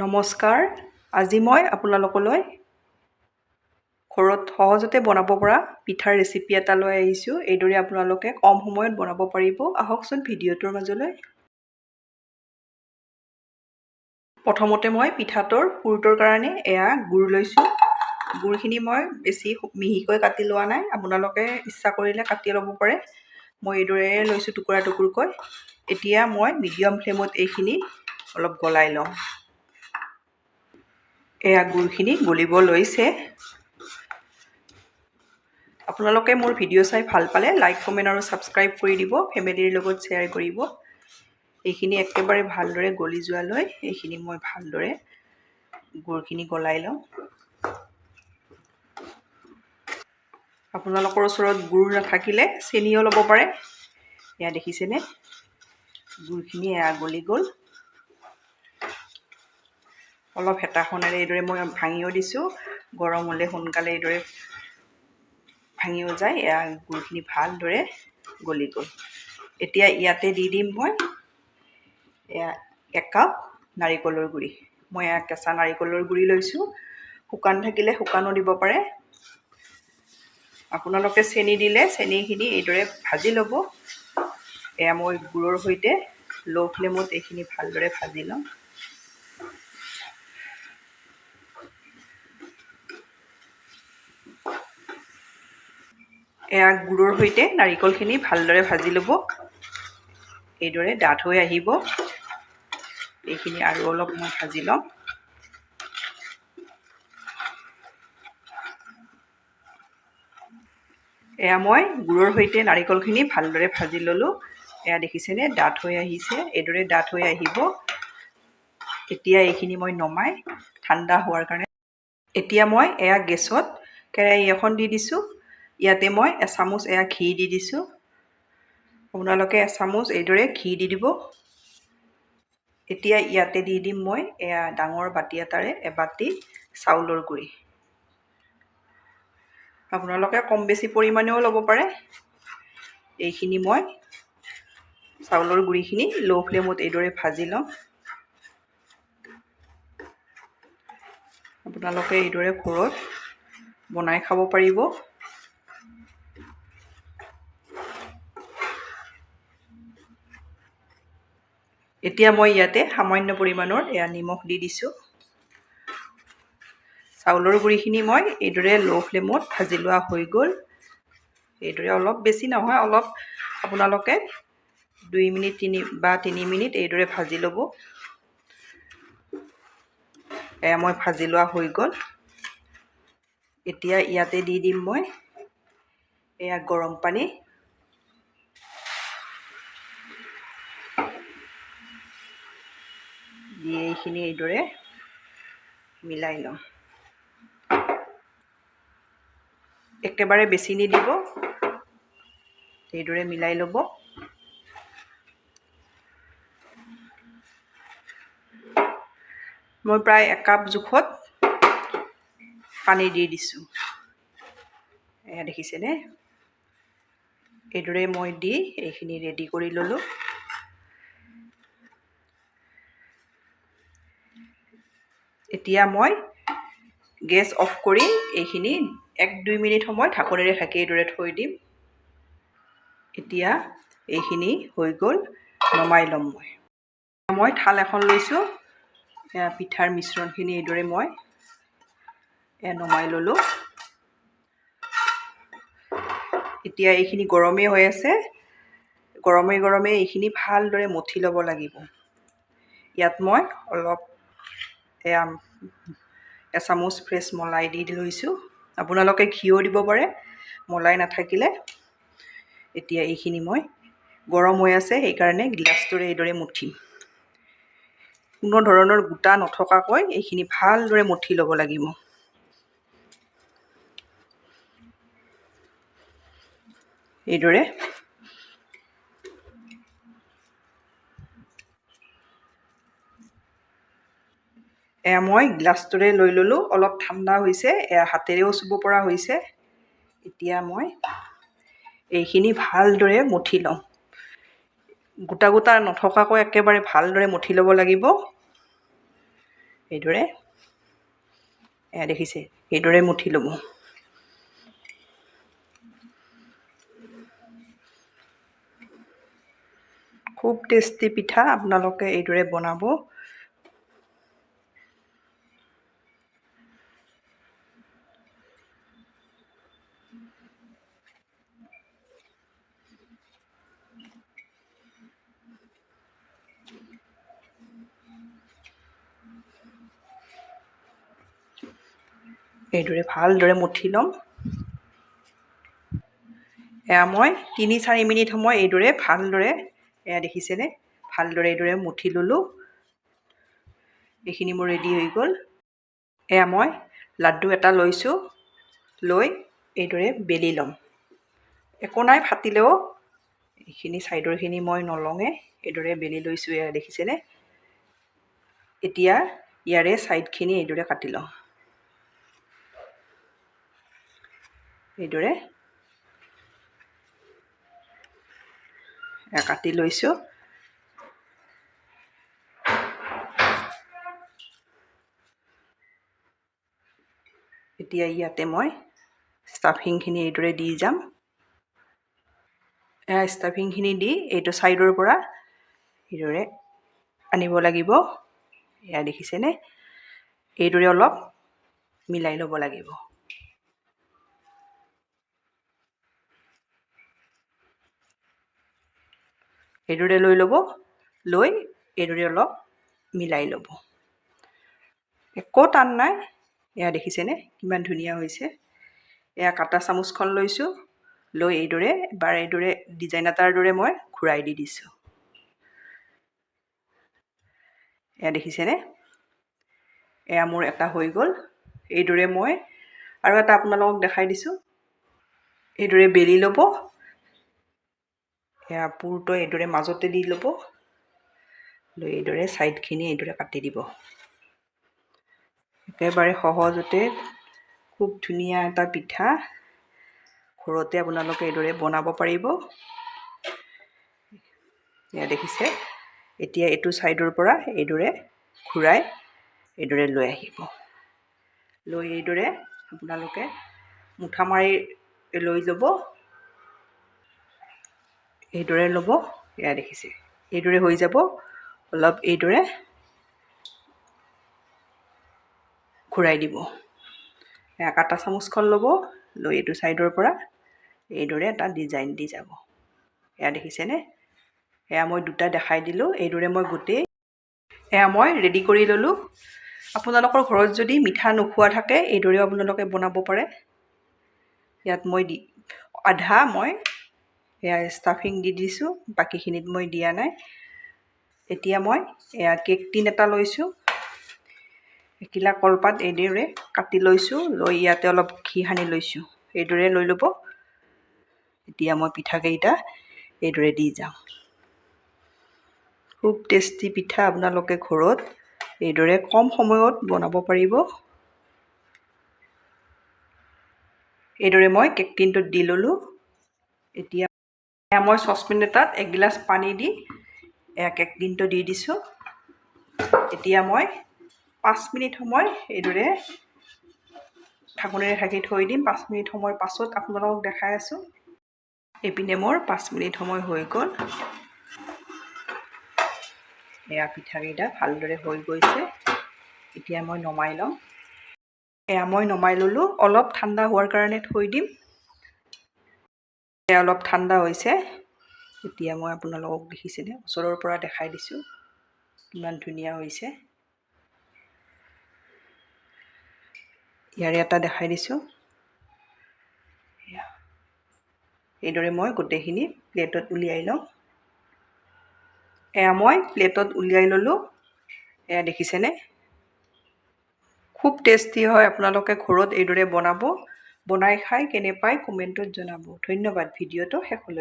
নমস্কাৰ আজি মই আপোনালোকলৈ ঘৰত সহজতে বনাব পৰা পিঠাৰ ৰেচিপি এটা লৈ আহিছোঁ। এইদৰে আপোনালোকে কম সময়ত বনাব পাৰিব। আহকচোন ভিডিঅ'টোৰ মাজলৈ। প্ৰথমতে মই পিঠাটোৰ পুৰটোৰ কাৰণে এয়া গুড় লৈছোঁ। গুড়খিনি মই বেছি মিহিকৈ কাটি লোৱা নাই। আপোনালোকে ইচ্ছা কৰিলে কাটি ল'ব পাৰে। মই এইদৰে লৈছোঁ টুকুৰা টুকুৰকৈ। এতিয়া মই মিডিয়াম ফ্লেমত এইখিনি অলপ গলাই লওঁ। এয়া গুড়খিনি গলিব লৈছে। আপোনালোকে মোৰ ভিডিঅ' চাই ভাল পালে লাইক কমেণ্ট আৰু ছাবস্ক্ৰাইব কৰি দিব ফেমিলিৰ লগত শ্বেয়াৰ কৰিব। এইখিনি একেবাৰে ভালদৰে গলি যোৱালৈ এইখিনি মই ভালদৰে গুড়খিনি গলাই লওঁ। আপোনালোকৰ ওচৰত গুড় নাথাকিলে চেনিও ল'ব পাৰে। এয়া দেখিছেনে? গুড়খিনি এয়া গলি গ'ল। অলপ হেতাখনেৰে এইদৰে মই ভাঙিও দিছোঁ। গৰম হ'লে সোনকালে এইদৰে ভাঙিও যায় এয়া গুড়খিনি ভালদৰে গলি গ'ল। এতিয়া ইয়াতে দি দিম মই এয়া একাপ নাৰিকলৰ গুড়ি। মই এয়া কেঁচা নাৰিকলৰ গুড়ি লৈছোঁ। শুকান থাকিলে শুকানো দিব পাৰে। আপোনালোকে চেনি দিলে চেনিখিনি এইদৰে ভাজি ল'ব। এয়া মই গুড়ৰ সৈতে ল' ফ্লেমত এইখিনি ভালদৰে ভাজি ল'ম। এয়া গুড়ৰ সৈতে নাৰিকলখিনি ভালদৰে ভাজি ল'ব। এইদৰে ডাঠ হৈ আহিব। এইখিনি আৰু অলপ মই ভাজি ল'ম। এয়া মই গুড়ৰ সৈতে নাৰিকলখিনি ভালদৰে ভাজি ল'লোঁ। এয়া দেখিছেনে? ডাঠ হৈ আহিছে। এইদৰে ডাঠ হৈ আহিব। এতিয়া এইখিনি মই নমাই ঠাণ্ডা হোৱাৰ কাৰণে। এতিয়া মই এয়া গেছত কেৰাহী এখন দি দিছোঁ। ইয়াতে মই এচামুচ এয়া ঘি দি দিছোঁ। আপোনালোকে এচামুচ এইদৰে ঘি দি দিব। এতিয়া ইয়াতে দি দিম মই এয়া ডাঙৰ বাতি এটাৰে এবাতি চাউলৰ গুড়ি। আপোনালোকে কম বেছি পৰিমাণেও ল'ব পাৰে। এইখিনি মই চাউলৰ গুড়িখিনি ল' ফ্লেমত এইদৰে ভাজি ল'ম আপোনালোকে এইদৰে ঘৰত বনাই খাব পাৰিব। এতিয়া মই ইয়াতে সামান্য পৰিমাণৰ এয়া নিমখ দি দিছোঁ। চাউলৰ গুড়িখিনি মই এইদৰে ল' ফ্লেমত ভাজি লোৱা হৈ গ'ল। এইদৰে অলপ বেছি নহয় অলপ আপোনালোকে দুই মিনিট তিনি বা তিনি মিনিট এইদৰে ভাজি ল'ব। এয়া মই ভাজি লোৱা হৈ গ'ল। এতিয়া ইয়াতে দি দিম মই এয়া গৰম পানী। দি এইখিনি এইদৰে মিলাই ল'ম একেবাৰে বেছি নিদিব এইদৰে মিলাই ল'ব। মই প্ৰায় একাপ জোখত পানী দি দিছোঁ। এয়া দেখিছেনে? এইদৰে মই দি এইখিনি ৰেডি কৰি ল'লোঁ। এতিয়া মই গেছ অফ কৰি এইখিনি এক দুই মিনিট সময় ঢাকনিৰে ঢাকি এইদৰে থৈ দিম। এতিয়া এইখিনি হৈ গ'ল নমাই ল'ম মই। মই থাল এখন লৈছোঁ পিঠাৰ মিশ্ৰণখিনি এইদৰে মই নমাই ল'লোঁ। এতিয়া এইখিনি গৰমেই হৈ আছে গৰমে গৰমে এইখিনি ভালদৰে মঠি ল'ব লাগিব। ইয়াত মই অলপ এয়া এচামুচ ফ্ৰেছ মলাই দি লৈছোঁ। আপোনালোকে ঘিও দিব পাৰে মলাই নাথাকিলে। এতিয়া এইখিনি মই গৰম হৈ আছে সেইকাৰণে গিলাচটোৰে এইদৰে মুঠিম। কোনো ধৰণৰ গোটা নথকাকৈ এইখিনি ভালদৰে মঠি ল'ব লাগিব। এইদৰে এয়া মই গ্লাছটোৰে লৈ ল'লোঁ অলপ ঠাণ্ডা হৈছে এয়া হাতেৰেও চুব পৰা হৈছে। এতিয়া মই এইখিনি ভালদৰে মঠি লওঁ গোটা গোটা নথকাকৈ একেবাৰে ভালদৰে মঠি ল'ব লাগিব। এইদৰে এয়া দেখিছে এইদৰে মুঠি ল'ব। খুব টেষ্টি পিঠা আপোনালোকে এইদৰে বনাব। এইদৰে ভালদৰে মুঠি ল'ম এয়া মই তিনি চাৰি মিনিট সময় এইদৰে ভালদৰে এয়া দেখিছেনে? ভালদৰে এইদৰে মুঠি ল'লোঁ। এইখিনি মোৰ ৰেডি হৈ গ'ল। এয়া মই লাড্ডু এটা লৈছোঁ, লৈ এইদৰে বেলি ল'ম। একো নাই ফাটিলেও, এইখিনি ছাইডৰখিনি মই নলওঁৱে এইদৰে বেলি লৈছোঁ, এয়া দেখিছেনে? এতিয়া ইয়াৰে ছাইডখিনি এইদৰে কাটি লওঁ। এইদৰে কাটি লৈছোঁ। এতিয়া ইয়াতে মই ষ্টাফিংখিনি এইদৰে দি যাম। ষ্টাফিংখিনি দি এইটো ছাইডৰ পৰা এইদৰে আনিব লাগিব। এয়া দেখিছেনে? এইদৰে অলপ মিলাই ল'ব লাগিব। এইদৰে লৈ ল'ব লৈ এইদৰে অলপ মিলাই ল'ব। একো টান নাই। এয়া দেখিছেনে? কিমান ধুনীয়া হৈছে। এয়া কাটা চামুচখন লৈছোঁ। লৈ এইদৰে এবাৰ এইদৰে ডিজাইন এটাৰ দৰে মই ঘূৰাই দি দিছোঁ। এয়া দেখিছেনে? এয়া মোৰ এটা হৈ গ'ল। এইদৰে মই আৰু এটা আপোনালোকক দেখাই দিছোঁ। এইদৰে বেলি ল'ব। এয়া পুৰটো এইদৰে মাজতে দি ল'ব। লৈ এইদৰে ছাইডখিনি এইদৰে কাটি দিব। একেবাৰে সহজতে খুব ধুনীয়া এটা পিঠা। ঘৰতে আপোনালোকে এইদৰে বনাব পাৰিব। এয়া দেখিছে এতিয়া এইটো ছাইডৰ পৰা এইদৰে ঘূৰাই এইদৰে লৈ আহিব। লৈ এইদৰে আপোনালোকে মুঠা মাৰি লৈ যাব এইদৰে ল'ব এয়া দেখিছে। এইদৰে হৈ যাব অলপ এইদৰে ঘূৰাই দিব। এয়া কাটা চামুচখন ল'ব লৈ এইটো ছাইডৰ পৰা এইদৰে এটা ডিজাইন দি যাব। এয়া দেখিছেনে? এয়া মই দুটা দেখাই দিলোঁ এইদৰে মই গোটেই এয়া মই ৰেডি কৰি ল'লোঁ। আপোনালোকৰ ঘৰত যদি মিঠা নোখোৱা থাকে এইদৰেও আপোনালোকে বনাব পাৰে। ইয়াত মই দি আধা মই এয়া ষ্টাফিং দি দিছোঁ বাকীখিনিত মই দিয়া নাই। এতিয়া মই এয়া কেক টিন এটা লৈছোঁ। একিলা কলপাত এইদৰে কাটি লৈছোঁ লৈ ইয়াতে অলপ ঘি সানি লৈছোঁ এইদৰে লৈ ল'ব। এতিয়া মই পিঠাকেইটা এইদৰে দি যাওঁ খুব টেষ্টি পিঠা আপোনালোকে ঘৰত এইদৰে কম সময়ত বনাব পাৰিব। এইদৰে মই কেক টিনটোত দি ল'লোঁ। এতিয়া মই চচপেন এটাত এগিলাচ পানী দি এয়া কেক টিনটো দি দিছোঁ। এতিয়া মই পাঁচ মিনিট সময় এইদৰে ঢাকনিৰে ঢাকি থৈ দিম। পাঁচ মিনিট সময়ৰ পাছত আপোনালোকক দেখাই আছোঁ। এইপিনে মোৰ পাঁচ মিনিট সময় হৈ গ'ল। এয়া পিঠাকেইটা ভালদৰে হৈ গৈছে। এতিয়া মই নমাই ল'ম। এয়া মই নমাই ল'লোঁ। অলপ ঠাণ্ডা হোৱাৰ কাৰণে থৈ দিম। এয়া অলপ ঠাণ্ডা হৈছে। এতিয়া মই আপোনালোকক দেখিছেনে ওচৰৰ পৰা দেখাই দিছোঁ। কিমান ধুনীয়া হৈছে। ইয়াৰে এটা দেখাই দিছোঁ। এইদৰে মই গোটেইখিনি প্লেটত উলিয়াই লওঁ। এয়া মই প্লেটত উলিয়াই ল'লোঁ। এয়া দেখিছেনে? খুব টেষ্টি হয়। আপোনালোকে ঘৰত এইদৰে বনাব। বনাই খাই কেনে পায় কমেণ্টত জনাব। ধন্যবাদ ভিডিঅ'টো শেষলৈ